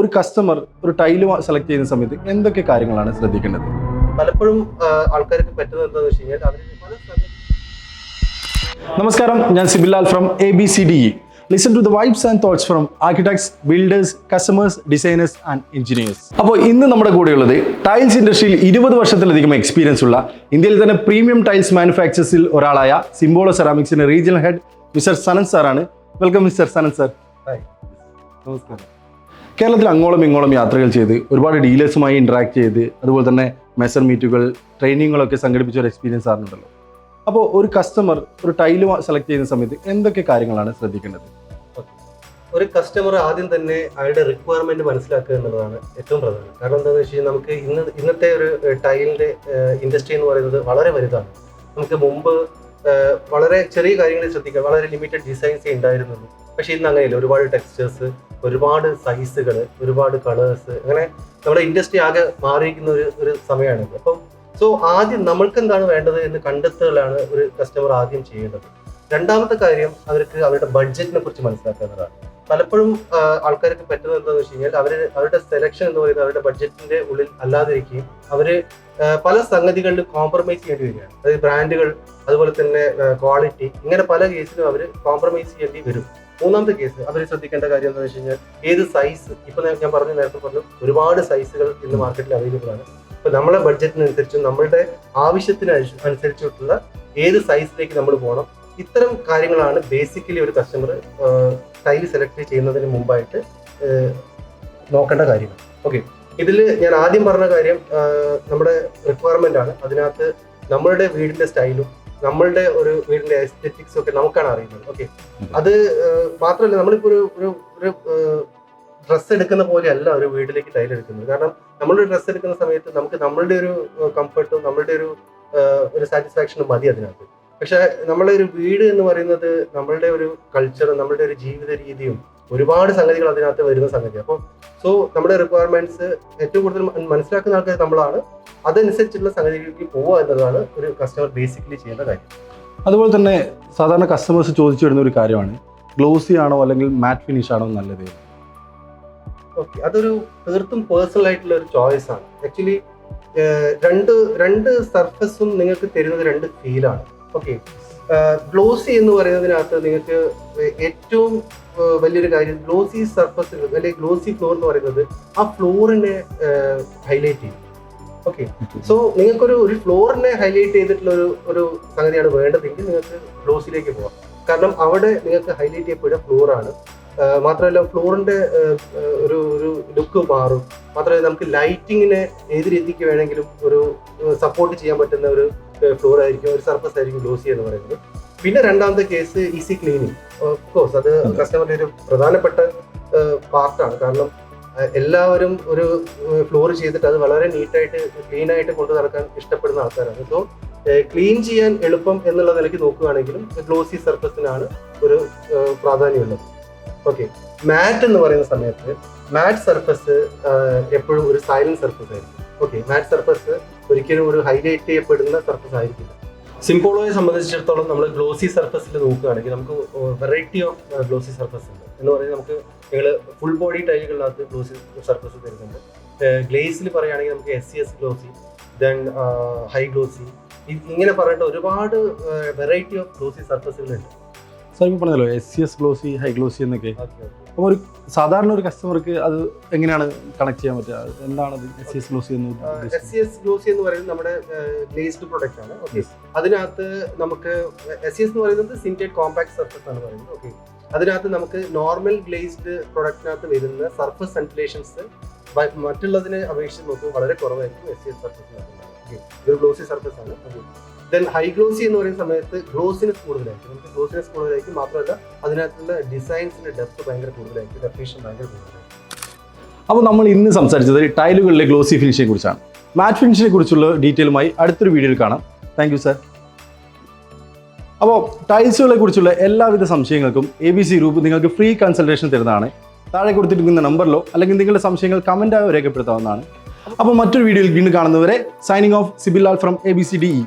ഒരു കസ്റ്റമർ ഒരു tile select ചെയ്യുന്ന സമയത്ത് എന്തൊക്കെ കാര്യങ്ങളാണ് ശ്രദ്ധിക്കേണ്ടത്? പലപ്പോഴും ആൾക്കാർക്ക് പറ്റുന്നത് എന്താണെന്ന് വെച്ച് കഴിഞ്ഞാൽ പല നമസ്കാരം ഞാൻ Sibilal from A B C D E listen to the vibes and thoughts from architects builders customers designers and engineers അപ്പോൾ ഇന്ന് നമ്മുടെ കൂടെയുള്ളത് ടൈൽസ് ഇൻഡസ്ട്രിയിൽ ഇരുപത് വർഷത്തിലധികം എക്സ്പീരിയൻസ് ഉള്ള ഇന്ത്യയിൽ തന്നെ പ്രീമിയം ടൈൽസ് മാനുഫാക്ചേഴ്സിൽ ഒരാളായ സിംബോളോ സെറാമിക്സിന്റെ റീജിയണൽ ഹെഡ് മിസ്റ്റർ സനൻ സാറാണ്. Welcome mister Sanan sir. നമസ്കാരം. കേരളത്തിൽ അങ്ങോളം ഇങ്ങോളം യാത്രകൾ ചെയ്ത് ഒരുപാട് ഡീലേഴ്സുമായി ഇൻട്രാക്ട് ചെയ്ത് അതുപോലെ തന്നെ മെസർ മീറ്റുകൾ ട്രെയിനിങ്ങുകളൊക്കെ സംഘടിപ്പിച്ച ഒരു എക്സ്പീരിയൻസ് ആണെന്നുണ്ടല്ലോ അപ്പോൾ ഒരു കസ്റ്റമർ ഒരു ടൈൽ സെലക്ട് ചെയ്യുന്ന സമയത്ത് എന്തൊക്കെ കാര്യങ്ങളാണ് ശ്രദ്ധിക്കേണ്ടത്? ഒരു കസ്റ്റമർ ആദ്യം തന്നെ അയാളുടെ റിക്വയർമെന്റ് മനസ്സിലാക്കുക എന്നുള്ളതാണ് ഏറ്റവും പ്രധാനം. കാരണം എന്താണെന്ന് വെച്ച് കഴിഞ്ഞാൽ നമുക്ക് ഇന്ന് ഇന്നത്തെ ഒരു ടൈലിന്റെ ഇൻഡസ്ട്രി എന്ന് പറയുന്നത് വളരെ വലുതാണ്. നമുക്ക് മുമ്പ് വളരെ ചെറിയ കാര്യങ്ങൾ ശ്രദ്ധിക്കുക വളരെ ലിമിറ്റഡ് ഡിസൈൻസ് ഉണ്ടായിരുന്നുള്ളൂ. പക്ഷേ ഇന്ന് അങ്ങനെയല്ല. ഒരുപാട് ടെക്സ്റ്റേഴ്സ് ഒരുപാട് സൈസുകൾ ഒരുപാട് കളേഴ്സ് അങ്ങനെ നമ്മുടെ ഇൻഡസ്ട്രി ആകെ മാറിയിരിക്കുന്ന ഒരു ഒരു സമയമാണ് അപ്പം സോ ആദ്യം നമ്മൾക്ക് എന്താണ് വേണ്ടത് എന്ന് കണ്ടെത്തുകയാണ് ഒരു കസ്റ്റമർ ആദ്യം ചെയ്യേണ്ടത്. രണ്ടാമത്തെ കാര്യം അവർക്ക് അവരുടെ ബഡ്ജറ്റിനെ കുറിച്ച് മനസ്സിലാക്കുക എന്നതാണ് പലപ്പോഴും ആൾക്കാർക്ക് പറ്റുന്നത് എന്താണെന്ന് വെച്ച് കഴിഞ്ഞാൽ അവർ അവരുടെ സെലക്ഷൻ എന്ന് പറയുന്നത് അവരുടെ ബഡ്ജറ്റിന്റെ ഉള്ളിൽ അല്ലാതിരിക്കുകയും അവർ പല സംഗതികളിലും കോംപ്രമൈസ് ചെയ്യേണ്ടി വരികയാണ്. അതായത് ബ്രാൻഡുകൾ അതുപോലെ തന്നെ ക്വാളിറ്റി ഇങ്ങനെ പല കേസിലും അവർ കോംപ്രമൈസ് ചെയ്യേണ്ടി വരും. മൂന്നാമത്തെ കേസ് അവർ ശ്രദ്ധിക്കേണ്ട കാര്യം എന്താണെന്ന് വെച്ച് കഴിഞ്ഞാൽ ഏത് സൈസ് ഇപ്പൊ ഞാൻ പറഞ്ഞു നേരത്തെ പറഞ്ഞു ഒരുപാട് സൈസുകൾ ഇന്ന് മാർക്കറ്റിൽ അവൈലബിൾ ആണ്. ഇപ്പൊ നമ്മളെ ബഡ്ജറ്റിനനുസരിച്ചും നമ്മളുടെ ആവശ്യത്തിന് അനുസ- അനുസരിച്ചിട്ടുള്ള ഏത് സൈസിലേക്ക് നമ്മൾ പോകണം ഇത്തരം കാര്യങ്ങളാണ് ബേസിക്കലി ഒരു കസ്റ്റമർ സ്റ്റൈൽ സെലക്ട് ചെയ്യുന്നതിന് മുമ്പായിട്ട് നോക്കേണ്ട കാര്യങ്ങൾ. ഓക്കെ ഇതിൽ ഞാൻ ആദ്യം പറഞ്ഞ കാര്യം നമ്മുടെ റിക്വയർമെന്റ് ആണ്. അതിനകത്ത് നമ്മളുടെ വീടിന്റെ സ്റ്റൈലും നമ്മളുടെ ഒരു വീടിന്റെ എസ്തെറ്റിക്സ് ഒക്കെ നമുക്കാണ് അറിയുന്നത്. ഓക്കെ അത് മാത്രമല്ല നമ്മളിപ്പോ ഒരു ഒരു ഒരു ഡ്രസ്സ് എടുക്കുന്ന പോലെയല്ല ഒരു വീട്ടിലേക്ക് ടൈൽ എടുക്കുന്നത്. കാരണം നമ്മളൊരു ഡ്രസ്സ് എടുക്കുന്ന സമയത്ത് നമുക്ക് നമ്മളുടെ ഒരു കംഫർട്ടും നമ്മളുടെ ഒരു ഒരു സാറ്റിസ്ഫാക്ഷനും മതി അതിനകത്ത്. പക്ഷെ നമ്മളെ ഒരു വീട് എന്ന് പറയുന്നത് നമ്മളുടെ ഒരു കൾച്ചറും നമ്മളുടെ ഒരു ജീവിത രീതിയും ഒരുപാട് സംഗതികൾ അതിനകത്ത് വരുന്ന സംഗതി. അപ്പോൾ സോ നമ്മുടെ റിക്വയർമെന്റ്സ് ഏറ്റവും കൂടുതൽ മനസ്സിലാക്കുന്ന ആൾക്കാർ നമ്മളാണ്. അതനുസരിച്ചുള്ള സംഗതികളിലേക്ക് പോവുക എന്നതാണ് ഒരു കസ്റ്റമർ ബേസിക്കലി ചെയ്യേണ്ട കാര്യം. അതുപോലെ തന്നെ സാധാരണ കസ്റ്റമേഴ്സ് ചോദിച്ചു വരുന്ന ഒരു കാര്യമാണ്. ഗ്ലോസി ആണോ അല്ലെങ്കിൽ മാറ്റ് ഫിനിഷ് ആണോ നല്ലത്? ഓക്കെ അതൊരു തീർത്തും പേഴ്സണൽ ആയിട്ടുള്ള ഒരു ചോയ്സ് ആണ്. ആക്ച്വലി രണ്ട് രണ്ട് സർഫസും നിങ്ങൾക്ക് തരുന്നത് രണ്ട് ഫീലാണ് ഓക്കെ ഗ്ലോസി എന്ന് പറയുന്നതിനകത്ത് നിങ്ങൾക്ക് ഏറ്റവും വലിയൊരു കാര്യം ഗ്ലോസി സർഫസ് അല്ലെങ്കിൽ ഗ്ലോസി ഫ്ലോർ എന്ന് പറയുന്നത് ആ ഫ്ലോറിനെ ഹൈലൈറ്റ് ചെയ്യും. ഓക്കെ സോ നിങ്ങൾക്കൊരു ഒരു ഫ്ലോറിനെ ഹൈലൈറ്റ് ചെയ്തിട്ടുള്ള ഒരു ഒരു സംഗതിയാണ് വേണ്ടതെങ്കിൽ നിങ്ങൾക്ക് ഗ്ലോസിലേക്ക് പോകാം കാരണം അവിടെ നിങ്ങൾക്ക് ഹൈലൈറ്റ് ചെയ്യപ്പെടുക ഫ്ലോറാണ് മാത്രമല്ല ഫ്ലോറിന്റെ ഒരു ഒരു ലുക്ക് മാറും. മാത്രമല്ല നമുക്ക് ലൈറ്റിങ്ങിനെ ഏത് രീതിക്ക് വേണമെങ്കിലും ഒരു സപ്പോർട്ട് ചെയ്യാൻ പറ്റുന്ന ഒരു ഫ്ലോർ ആയിരിക്കും ഒരു സർഫസ് ആയിരിക്കും ഗ്ലോസി എന്ന് പറയുന്നത്. പിന്നെ രണ്ടാമത്തെ കേസ് ഈസി ക്ലീനിങ് കോഴ്സ് അത്. കസ്റ്റമറിന്റെ ഒരു പ്രധാനപ്പെട്ട പാർട്ടാണ് കാരണം എല്ലാവരും ഒരു ഫ്ലോർ ചെയ്തിട്ട് അത് വളരെ നീറ്റായിട്ട് ക്ലീൻ ആയിട്ട് കൊണ്ടു നടക്കാൻ ഇഷ്ടപ്പെടുന്ന ആൾക്കാരാണ്. സോ ക്ലീൻ ചെയ്യാൻ എളുപ്പം എന്നുള്ള നിലയ്ക്ക് നോക്കുകയാണെങ്കിലും ഗ്ലോസി സർഫസിനാണ് ഒരു പ്രാധാന്യമുള്ളത്. ഓക്കെ മാറ്റ് എന്ന് പറയുന്ന സമയത്ത് മാറ്റ് സർഫസ് എപ്പോഴും ഒരു സൈലന്റ് സർഫസ് ആയിരിക്കും. ഓക്കെ മാറ്റ് സർഫസ് ഒരിക്കലും ഒരു ഹൈലൈറ്റ് ചെയ്യപ്പെടുന്ന സർഫസ് ആയിരിക്കില്ല. സിംപോളോയെ സംബന്ധിച്ചിടത്തോളം നമ്മൾ ഗ്ലോസി സർഫസിൽ നോക്കുകയാണെങ്കിൽ നമുക്ക് വെറൈറ്റി ഓഫ് ഗ്ലോസി സർഫസ് ഉണ്ട്. എന്ന് പറയുന്നത് നമുക്ക് ഞങ്ങൾ ഫുൾ ബോഡി ടൈലുകളിനകത്ത് ഗ്ലോസി സർഫസ് തരുന്നുണ്ട്. ഗ്ലേസിൽ പറയുകയാണെങ്കിൽ നമുക്ക് S C S glossy then high glossy ഇങ്ങനെ പറഞ്ഞിട്ട് ഒരുപാട് വെറൈറ്റി ഓഫ് ഗ്ലോസി സർഫസുകളുണ്ട് സാർ ഇപ്പോൾ പറഞ്ഞല്ലോ S C S glossy high glossy എന്നൊക്കെ. അപ്പോൾ ഒരു സാധാരണ ഒരു കസ്റ്റമർക്ക് അത് എങ്ങനെയാണ് കണക്ട് ചെയ്യാൻ പറ്റുക? എന്താണ് എസ് സി എസ് ഗ്ലോസി എന്ന് എസ് സി എസ് ഗ്ലോസി എന്ന് പറയുന്നത് നമ്മുടെ ഗ്ലേസ്ഡ് പ്രൊഡക്റ്റ് ആണ്. ഓക്കെ അതിനകത്ത് നമുക്ക് എസ് സി എസ് എന്ന് പറയുന്നത് സിന്റേഡ് കോമ്പാക്ട് സർഫസ് ആണ് പറയുന്നത്. ഓക്കെ അതിനകത്ത് നമുക്ക് നോർമൽ ഗ്ലേസ്ഡ് പ്രൊഡക്റ്റിനകത്ത് വരുന്ന സർഫസ് സെന്റിലേഷൻസ് മറ്റുള്ളതിനെ അപേക്ഷിച്ച് നോക്കുമ്പോൾ വളരെ കുറവായിരിക്കും എസ് സി എസ് സർഫസിനകത്ത് ഇതൊരു ഗ്ലോസി സർഫസ് ആണ്. ദെൻ ഹൈ ഗ്ലോസി എന്ന് പറയുന്ന സമയത്ത് ഗ്ലോസിനെസ് കൂടുതലായിരിക്കും. നമുക്ക് ഗ്ലോസിനെസ് കൂടുതലായിരിക്കും മാത്രമല്ല അതിനകത്തുള്ള ഡിസൈൻസിന്റെ ഡെപ്ത് ഭയങ്കര കൂടുതലായിരിക്കും. ഡെഫിനേഷൻ ഭയങ്കര കൂടുതലായിരിക്കും. അപ്പോൾ നമ്മൾ ഇന്ന് സംസാരിച്ചത് ടൈലുകളിലെ ഗ്ലോസി ഫിനിഷിനെ കുറിച്ചാണ്. മാറ്റ് ഫിനിഷിനെ കുറിച്ചുള്ള ഡീറ്റെയിലുമായി അടുത്തൊരു വീഡിയോയിൽ കാണാം. താങ്ക് സർ അപ്പോൾ ടൈൽസുകളെ കുറിച്ചുള്ള എല്ലാവിധ സംശയങ്ങൾക്കും എ ബി സി ഗ്രൂപ്പ് നിങ്ങൾക്ക് ഫ്രീ കൺസൾട്ടേഷൻ തരുന്നതാണ്. താഴെ കൊടുത്തിരിക്കുന്ന നമ്പറിലോ അല്ലെങ്കിൽ നിങ്ങളുടെ സംശയങ്ങൾ കമന്റായോ രേഖപ്പെടുത്താവുന്നതാണ്. അപ്പോൾ മറ്റൊരു വീഡിയോയിൽ വീണ്ടും കാണുന്നവരെ signing off Sibilal from A B C D E